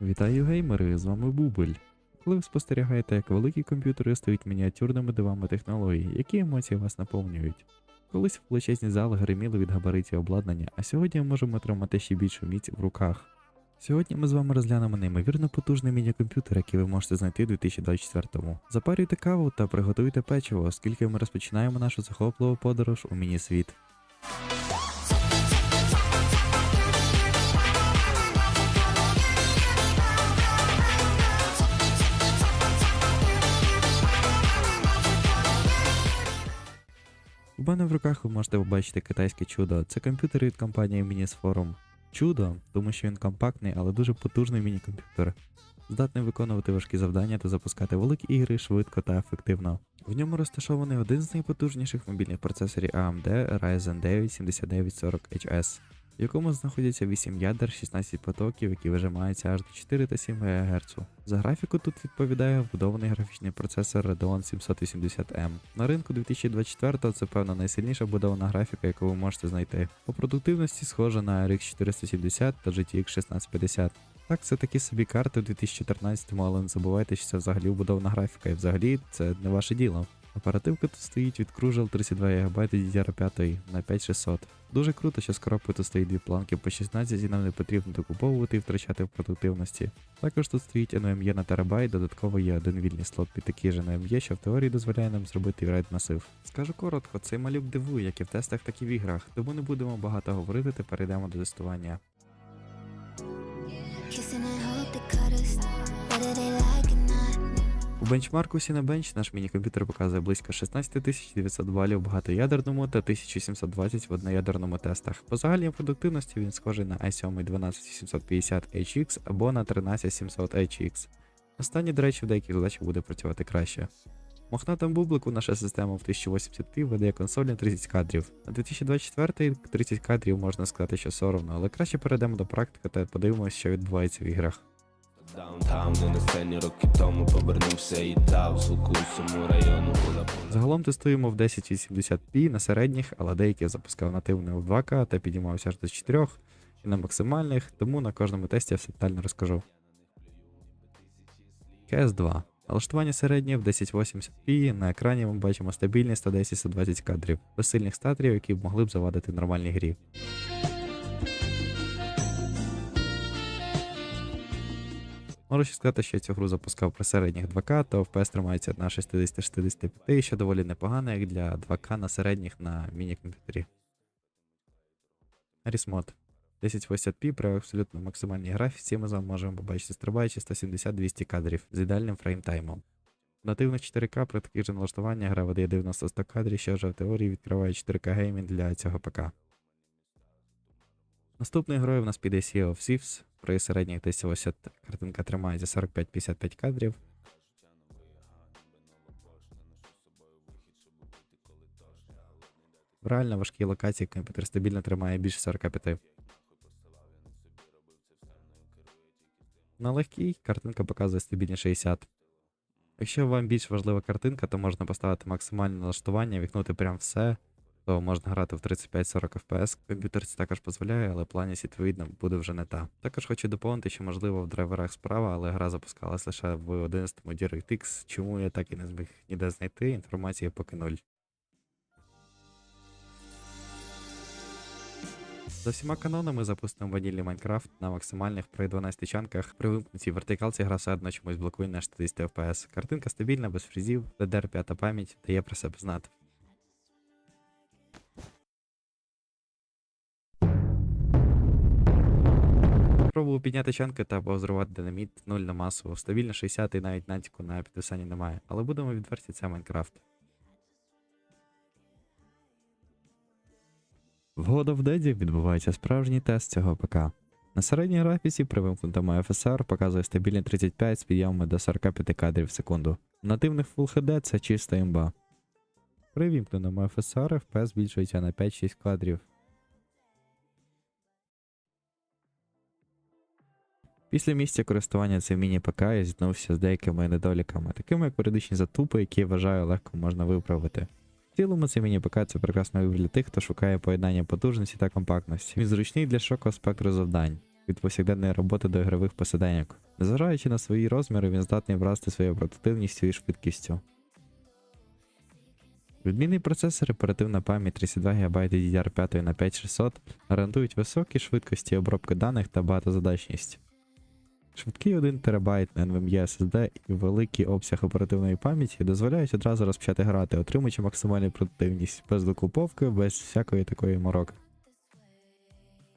Вітаю геймери, з вами Бубель. Коли ви спостерігаєте, як великі комп'ютери стають мініатюрними дивами технологій, які емоції вас наповнюють? Колись величезні зали гриміли від габаритів обладнання, а сьогодні ми можемо тримати ще більшу міць в руках. Сьогодні ми з вами розглянемо неймовірно потужний міні-комп'ютер, який ви можете знайти у 2024-му. Запарюйте каву та приготуйте печиво, оскільки ми розпочинаємо нашу захопливу подорож у міні-світ. У мене в руках ви можете побачити китайське чудо. Це комп'ютер від компанії Minisforum. Чудо, тому що він компактний, але дуже потужний міні-комп'ютер. Здатний виконувати важкі завдання та запускати великі ігри швидко та ефективно. В ньому розташований один з найпотужніших мобільних процесорів AMD Ryzen 9 7940HS, в якому знаходяться 8 ядер, 16 потоків, які вижимаються аж до 4 та 7 ГГц. За графіку тут відповідає вбудований графічний процесор Radeon 780M. На ринку 2024 це певно найсильніша вбудована графіка, яку ви можете знайти. По продуктивності схожа на RX 470 та GTX 1650. Так, це такі собі карти в 2014-му, але не забувайте, що це взагалі вбудована графіка, і взагалі це не ваше діло. Оперативка тут стоїть від Crucial 32 ГБ DDR5 на 5600. Дуже круто, що з коробкою тут стоїть дві планки по 16 і нам не потрібно докуповувати і втрачати в продуктивності. Також тут стоїть NVMe на терабайт, додатково є один вільний слот під такий же NVMe, що в теорії дозволяє нам зробити врайт масив. Скажу коротко, цей малюк дивує, як і в тестах, так і в іграх, тому не будемо багато говорити та перейдемо до тестування. Бенчмарку Cinebench наш міні-комп'ютер показує близько 16900 балів в багатоядерному та 1720 в одноядерному тестах. По загальній продуктивності він схожий на i7 12750HX або на 13700HX. Останній, до речі, в деяких задачах буде працювати краще. Мохнатим бублику наша система в 1080p видає консоль на 30 кадрів. На 2024 30 кадрів можна сказати, що соромно, але краще перейдемо до практики та подивимося, що відбувається в іграх. Даунтаун, на роки тому повернувся і дав звуку усьому району Загалом тестуємо в 1080p на середніх, але деякі запускав нативно в 2К та підіймався аж до 4 і на максимальних, тому на кожному тесті я все детально розкажу. cs 2 Налаштування середнє в 1080p, на екрані ми бачимо стабільні 110-120 кадрів, без сильних статрів, які б могли б завадити нормальній грі. Можу ще сказати, що я цю гру запускав при середніх 2К, то FPS тримається на 60-65, що доволі непогано, як для 2К на середніх на міні-комп'ютері. Рісмод. 1080p при абсолютно максимальній графіці ми з вами можемо побачити стрибаючи 170-200 кадрів з ідеальним фреймтаймом. Нативних 4К при таких же налаштуваннях гра видає 90-100 кадрів, що вже в теорії відкриває 4К геймінг для цього ПК. Наступною грою в нас піде Sea of Thieves. При середніх десь ось картинка тримається 45-55 кадрів. В реально важкій локації комп'ютер стабільно тримає більше 45. На легкій картинка показує стабільні 60. Якщо вам більш важлива картинка, то можна поставити максимальне налаштування, вікнути прям все, то можна грати в 35-40 FPS. Комп'ютер це також дозволяє, але планість відповідно буде вже не та. Також хочу доповнити, що можливо в драйверах справа, але гра запускалась лише в 11-му DirectX, чому я так і не зміг ніде знайти, інформації поки нуль. За всіма канонами запустимо ванільний Майнкрафт на максимальних при 12 чанках. При вимкнутій вертикалці гра все одно чомусь блокує на 60 FPS. Картинка стабільна, без фрізів, DDR 5 пам'ять дає про себе знати. Пробував підняти чанки та позрувати динаміт 0 на масу. Стабільно 60 і навіть натяку на підвисання немає. Але будемо відверті, це Майнкрафт. В God of Dead відбувається справжній тест цього ПК. На середній графіці при вимкнутому FSR показує стабільні 35 з підйомами до 45 кадрів в секунду. В нативних Full HD це чиста імба. При вімкненому FSR FPS збільшується на 5-6 кадрів. Після місця користування цим міні-ПК я зіткнувся з деякими недоліками, такими як періодичні затупи, які я вважаю легко можна виправити. В цілому цей міні-ПК це прекрасний вибір для тих, хто шукає поєднання потужності та компактності. Він зручний для широкого спектру завдань, від повсякденної роботи до ігрових посиденьок. Незважаючи на свої розміри, він здатний вразити своєю портативністю і швидкістю. Відмінний процесор, оперативна пам'ять 32 ГБ DDR5 на 5600 гарантують високі швидкості обробки даних та багатозадачність. Швидкий 1 ТБ NVMe SSD і великий обсяг оперативної пам'яті дозволяють одразу розпочати грати, отримуючи максимальну продуктивність без докуповки, без всякої такої мороки.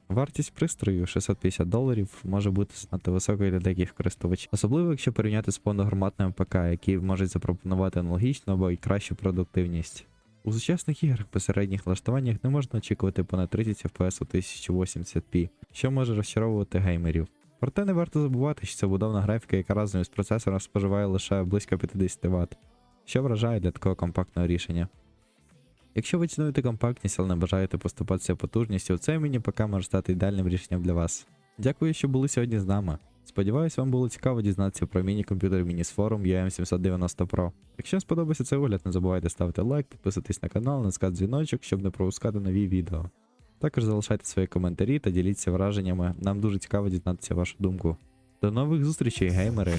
Вартість пристрою 650 доларів може бути занадто високою для деяких користувачів, особливо якщо порівняти з повногромадними ПК, які можуть запропонувати аналогічну або й кращу продуктивність. У сучасних іграх по середніх налаштуваннях не можна очікувати понад 30 FPS у 1080p, що може розчаровувати геймерів. Проте не варто забувати, що це будовна графіка, яка разом із процесором споживає лише близько 50 Вт, що вражає для такого компактного рішення. Якщо ви цінуєте компактність, але не бажаєте поступатися потужністю, цей міні-ПК може стати ідеальним рішенням для вас. Дякую, що були сьогодні з нами. Сподіваюсь, вам було цікаво дізнатися про міні-комп'ютер Мінісфорум UM790 Pro. Якщо сподобався цей огляд, не забувайте ставити лайк, підписуйтесь на канал, натискати дзвіночок, щоб не пропускати нові відео. Також залишайте свої коментарі та діліться враженнями, нам дуже цікаво дізнатися вашу думку. До нових зустрічей, геймери!